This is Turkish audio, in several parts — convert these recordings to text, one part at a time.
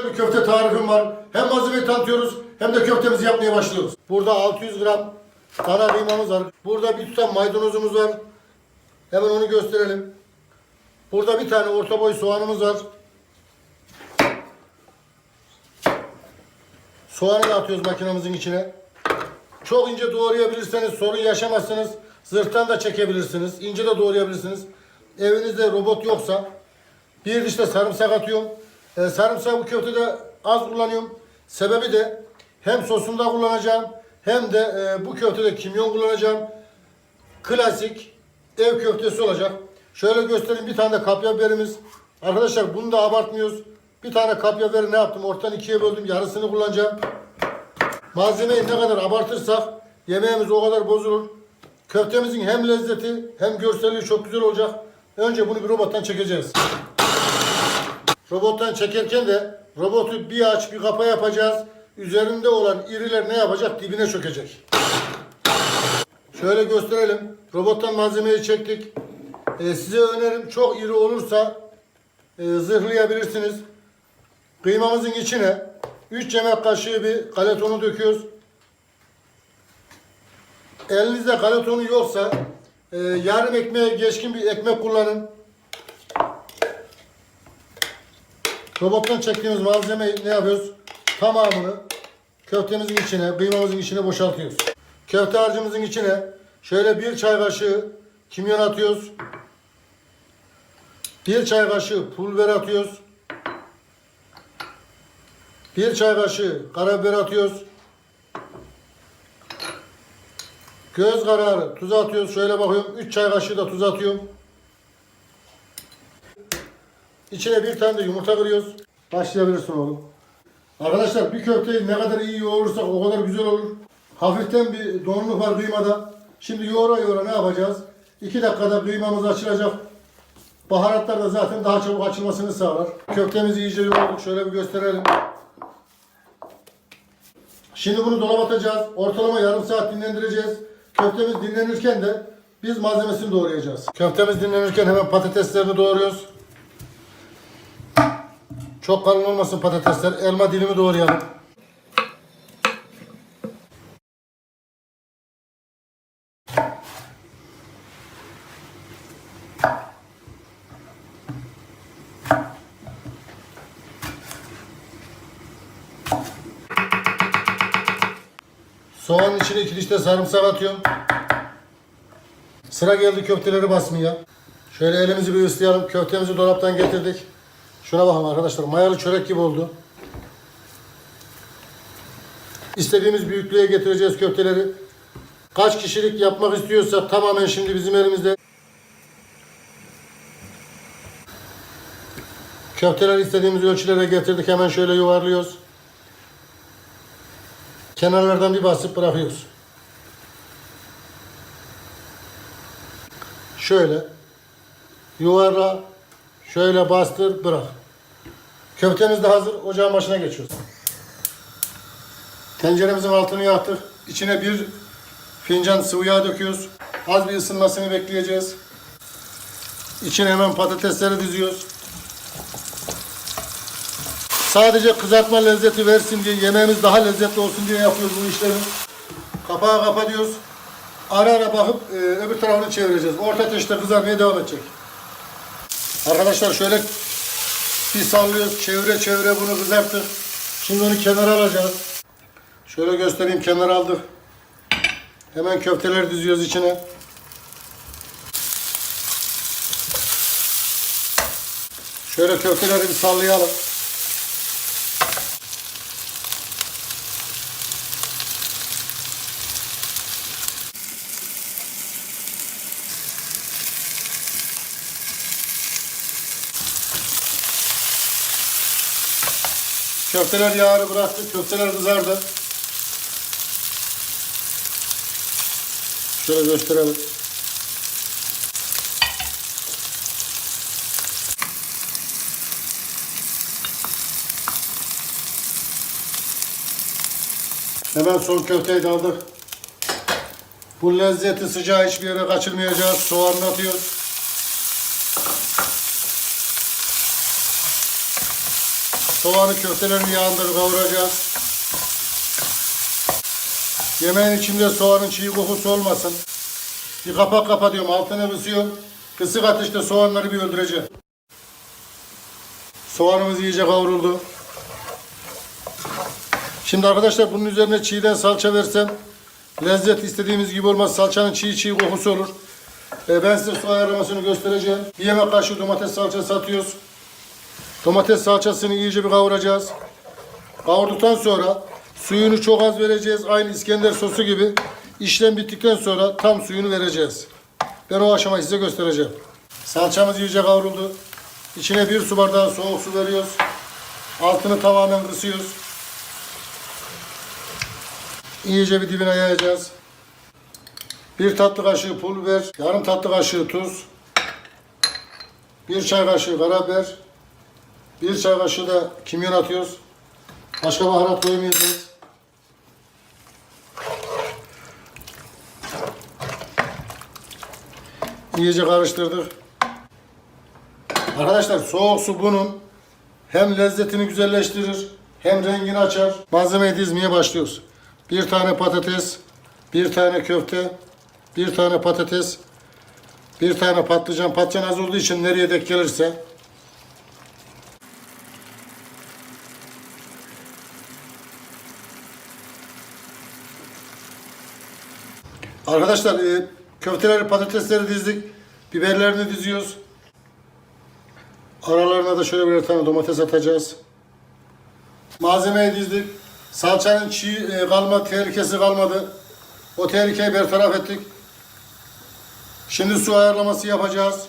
güzel bir köfte tarifim var. Hem malzemeyi tanıtıyoruz hem de köftemizi yapmaya başlıyoruz. Burada 600 gram dana kıymamız var. Burada bir tutam maydanozumuz var. Hemen onu gösterelim. Burada bir tane orta boy soğanımız var. Soğanı da atıyoruz makinemizin içine. Çok ince doğrayabilirseniz sorun yaşamazsınız. Zırhtan da çekebilirsiniz. İnce de doğrayabilirsiniz. Evinizde robot yoksa bir diş de sarımsak atıyorum. Ee, sarımsağı bu köftede az kullanıyorum. Sebebi de hem sosunda kullanacağım hem de e, bu köftede kimyon kullanacağım. Klasik ev köftesi olacak. Şöyle göstereyim bir tane de kapya biberimiz. Arkadaşlar bunu da abartmıyoruz. Bir tane kapya biberi ne yaptım? Ortadan ikiye böldüm. Yarısını kullanacağım. Malzemeyi ne kadar abartırsak yemeğimiz o kadar bozulur. Köftemizin hem lezzeti hem görselliği çok güzel olacak. Önce bunu bir robottan çekeceğiz. Robottan çekerken de robotu bir aç bir kapa yapacağız. Üzerinde olan iriler ne yapacak? Dibine çökecek. Şöyle gösterelim. Robottan malzemeyi çektik. Ee, size önerim çok iri olursa e, zırhlayabilirsiniz. Kıymamızın içine 3 yemek kaşığı bir galetonu döküyoruz. Elinizde galetonu yoksa e, yarım ekmeğe geçkin bir ekmek kullanın. Robottan çektiğimiz malzemeyi ne yapıyoruz? Tamamını köftemizin içine, kıymamızın içine boşaltıyoruz. Köfte harcımızın içine şöyle bir çay kaşığı kimyon atıyoruz. Bir çay kaşığı pul biber atıyoruz. Bir çay kaşığı karabiber atıyoruz. Göz kararı tuz atıyoruz. Şöyle bakıyorum. 3 çay kaşığı da tuz atıyorum. İçine bir tane de yumurta kırıyoruz. Başlayabilirsin oğlum. Arkadaşlar bir köfteyi ne kadar iyi yoğurursak o kadar güzel olur. Hafiften bir donluk var kıymada. Şimdi yoğura yoğura ne yapacağız? 2 dakikada kıymamız açılacak. Baharatlar da zaten daha çabuk açılmasını sağlar. Köftemizi iyice yoğurduk. Şöyle bir gösterelim. Şimdi bunu dolaba atacağız. Ortalama yarım saat dinlendireceğiz. Köftemiz dinlenirken de biz malzemesini doğrayacağız. Köftemiz dinlenirken hemen patateslerini doğruyoruz. Çok kalın olmasın patatesler. Elma dilimi doğrayalım. Soğanın içine iki sarımsak atıyorum. Sıra geldi köfteleri basmaya. Şöyle elimizi bir ıslayalım. Köftemizi dolaptan getirdik. Şuna bakın arkadaşlar. Mayalı çörek gibi oldu. İstediğimiz büyüklüğe getireceğiz köfteleri. Kaç kişilik yapmak istiyorsak tamamen şimdi bizim elimizde. Köfteleri istediğimiz ölçülere getirdik. Hemen şöyle yuvarlıyoruz. Kenarlardan bir basıp bırakıyoruz. Şöyle yuvarla, şöyle bastır, bırak. Köftemiz de hazır. Ocağın başına geçiyoruz. Tenceremizin altını yaktık. İçine bir fincan sıvı yağ döküyoruz. Az bir ısınmasını bekleyeceğiz. İçine hemen patatesleri diziyoruz. Sadece kızartma lezzeti versin diye, yemeğimiz daha lezzetli olsun diye yapıyoruz bu işlemi. Kapağı kapatıyoruz. Ara ara bakıp e, öbür tarafını çevireceğiz. Orta ateşte kızarmaya devam edecek. Arkadaşlar şöyle bir sallıyoruz. Çevire çevire bunu kızarttık. Şimdi onu kenara alacağız. Şöyle göstereyim kenara aldık. Hemen köfteleri diziyoruz içine. Şöyle köfteleri bir sallayalım. Köfteler yağını bıraktı. Köfteler kızardı. Şöyle gösterelim. Hemen son köfteyi de aldık. Bu lezzeti sıcağı hiçbir yere kaçırmayacağız. Soğanını Soğanı köftelerin yağında kavuracağız. Yemeğin içinde soğanın çiğ kokusu olmasın. Bir kapak kapatıyorum, altını kısıyorum. Kısık ateşte soğanları bir öldüreceğim. Soğanımız iyice kavruldu. Şimdi arkadaşlar bunun üzerine çiğden salça versem lezzet istediğimiz gibi olmaz. Salçanın çiğ çiğ kokusu olur. Ee, ben size su ayarlamasını göstereceğim. Bir yemek kaşığı domates salçası atıyoruz. Domates salçasını iyice bir kavuracağız. Kavurduktan sonra suyunu çok az vereceğiz. Aynı İskender sosu gibi. İşlem bittikten sonra tam suyunu vereceğiz. Ben o aşamayı size göstereceğim. Salçamız iyice kavruldu. İçine bir su bardağı soğuk su veriyoruz. Altını tamamen kısıyoruz. İyice bir dibine yayacağız. Bir tatlı kaşığı pul biber, yarım tatlı kaşığı tuz, bir çay kaşığı karabiber, bir çay kaşığı da kimyon atıyoruz. Başka baharat koymayacağız. İyice karıştırdık. Arkadaşlar soğuk su bunun hem lezzetini güzelleştirir hem rengini açar. Malzemeyi dizmeye başlıyoruz. Bir tane patates, bir tane köfte, bir tane patates, bir tane patlıcan. Patlıcan az olduğu için nereye denk gelirse. Arkadaşlar e, köfteleri patatesleri dizdik. Biberlerini diziyoruz. Aralarına da şöyle bir tane domates atacağız. Malzemeyi dizdik. Salçanın çiğ e, kalma tehlikesi kalmadı. O tehlikeyi bertaraf ettik. Şimdi su ayarlaması yapacağız.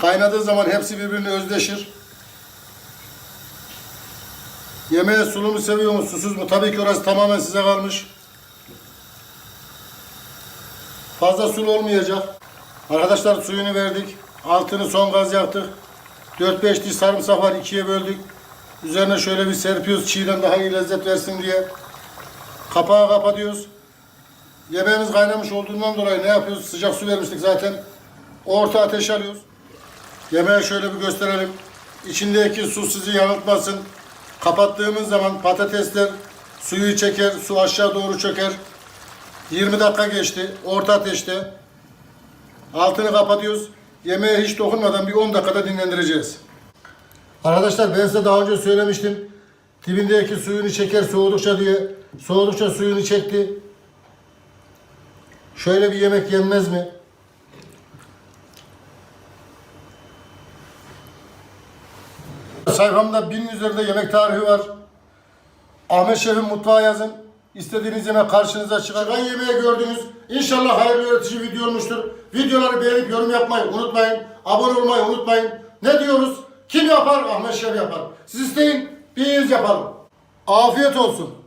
Kaynadığı zaman hepsi birbirine özdeşir. Yemeğe sulu mu seviyor mu, susuz mu? Tabii ki orası tamamen size kalmış. Fazla sulu olmayacak. Arkadaşlar suyunu verdik. Altını son gaz yaktık. 4-5 diş sarımsak var. ikiye böldük. Üzerine şöyle bir serpiyoruz. Çiğden daha iyi lezzet versin diye. Kapağı kapatıyoruz. Yemeğimiz kaynamış olduğundan dolayı ne yapıyoruz? Sıcak su vermiştik zaten. Orta ateş alıyoruz. Yemeği şöyle bir gösterelim. İçindeki su sizi yanıltmasın. Kapattığımız zaman patatesler suyu çeker, su aşağı doğru çöker. 20 dakika geçti. Orta ateşte. Altını kapatıyoruz. Yemeğe hiç dokunmadan bir 10 dakikada dinlendireceğiz. Arkadaşlar ben size daha önce söylemiştim. Dibindeki suyunu çeker soğudukça diye. Soğudukça suyunu çekti. Şöyle bir yemek yenmez mi? Sayfamda binin üzerinde yemek tarifi var. Ahmet Şef'in mutfağı yazın. İstediğiniz yemek karşınıza çıkar. Çıkan yemeği gördünüz. İnşallah hayırlı öğretici video olmuştur. Videoları beğenip yorum yapmayı unutmayın. Abone olmayı unutmayın. Ne diyoruz? Kim yapar? Ahmet Şef yapar. Siz isteyin, biz yapalım. Afiyet olsun.